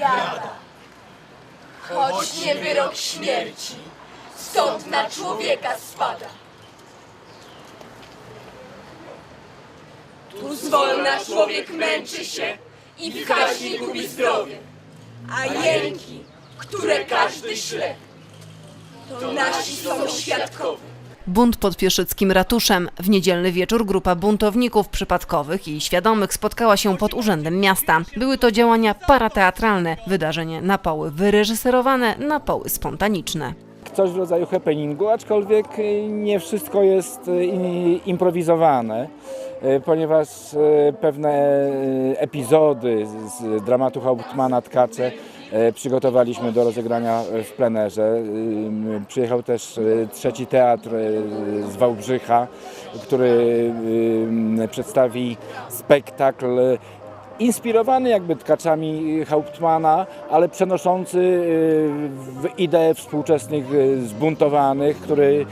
biada. Choć nie wyrok śmierci, stąd na człowieka spada. Tu zwolna człowiek męczy się i w kaźni gubi zdrowie. A jęki, które każdy śle, to nasi są świadkowie. Bunt pod Pieszyckim ratuszem. W niedzielny wieczór grupa buntowników przypadkowych i świadomych spotkała się pod Urzędem Miasta. Były to działania parateatralne, wydarzenie na poły wyreżyserowane, na poły spontaniczne. coś w rodzaju happeningu, aczkolwiek y, nie wszystko jest y, improwizowane, y, ponieważ pewne epizody z dramatu Hauptmana Tkacze przygotowaliśmy do rozegrania w plenerze. Y, Przyjechał też trzeci teatr z Wałbrzycha, który przedstawi spektakl inspirowany jakby tkaczami Hauptmana, ale przenoszący w ideę współczesnych zbuntowanych, który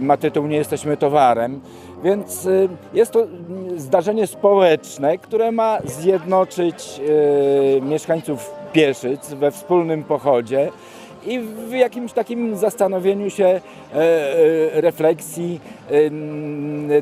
ma tytuł Nie jesteśmy towarem. Więc jest to zdarzenie społeczne, które ma zjednoczyć mieszkańców Pieszyc we wspólnym pochodzie i w jakimś takim zastanowieniu się, e, e, refleksji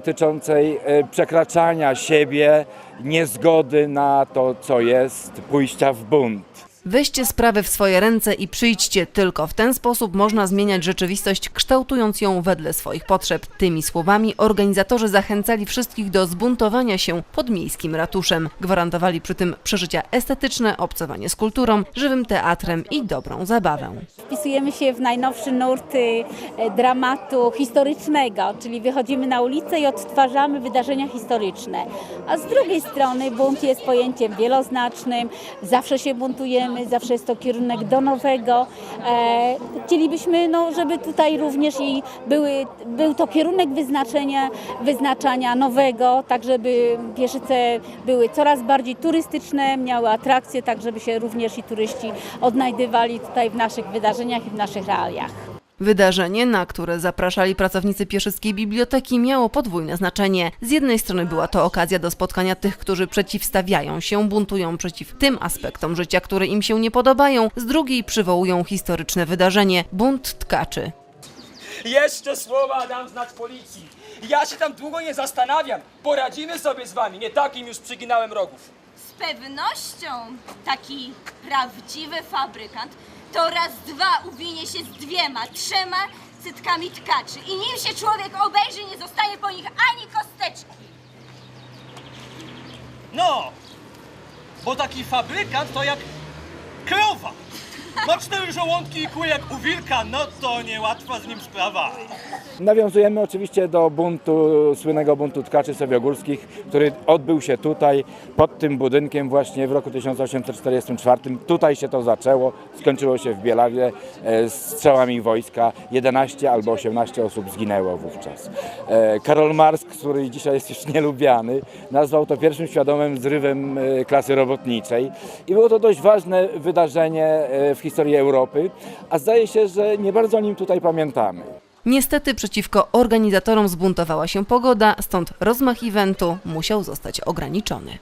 tyczącej e, przekraczania siebie, niezgody na to, co jest, pójścia w bunt. Weźcie sprawy w swoje ręce i przyjdźcie. Tylko w ten sposób można zmieniać rzeczywistość, kształtując ją wedle swoich potrzeb. Tymi słowami organizatorzy zachęcali wszystkich do zbuntowania się pod miejskim ratuszem. Gwarantowali przy tym przeżycia estetyczne, obcowanie z kulturą, żywym teatrem i dobrą zabawę. Wpisujemy się w najnowszy nurt e, dramatu historycznego, czyli wychodzimy na ulicę i odtwarzamy wydarzenia historyczne. A z drugiej strony bunt jest pojęciem wieloznacznym, zawsze się buntujemy, zawsze jest to kierunek do nowego. E, chcielibyśmy, no, żeby tutaj również i były, był to kierunek wyznaczenia, wyznaczania nowego, tak żeby Pieszyce były coraz bardziej turystyczne, miały atrakcje, tak żeby się również i turyści odnajdywali tutaj w naszych wydarzeniach i w naszych realiach. Wydarzenie, na które zapraszali pracownicy Pieszyckiej Biblioteki, miało podwójne znaczenie. Z jednej strony była to okazja do spotkania tych, którzy przeciwstawiają się, buntują przeciw tym aspektom życia, które im się nie podobają, z drugiej przywołują historyczne wydarzenie bunt tkaczy. Jeszcze słowa dam znać policji. Ja się tam długo nie zastanawiam. Poradzimy sobie z wami. Nie takim już przyginałem rogów. Z pewnością taki prawdziwy fabrykant to raz dwa uwinie się z dwiema, trzema cytkami tkaczy i nim się człowiek obejrzy, nie zostaje po nich ani kosteczki. No, bo taki fabrykant to jak krowa. Ma cztery żołądki i kły jak u wilka, no to niełatwa z nim sprawa. Nawiązujemy oczywiście do buntu, słynnego buntu tkaczy sowiogórskich, który odbył się tutaj, pod tym budynkiem właśnie w roku 1844. Tutaj się to zaczęło, skończyło się w Bielawie e, strzałami wojska. 11 albo 18 osób zginęło wówczas. E, Karol Marsk, który dzisiaj jest już nielubiany, nazwał to pierwszym świadomym zrywem e, klasy robotniczej. I było to dość ważne wydarzenie w historii Europy, a zdaje się, że nie bardzo o nim tutaj pamiętamy. Niestety przeciwko organizatorom zbuntowała się pogoda, stąd rozmach eventu musiał zostać ograniczony.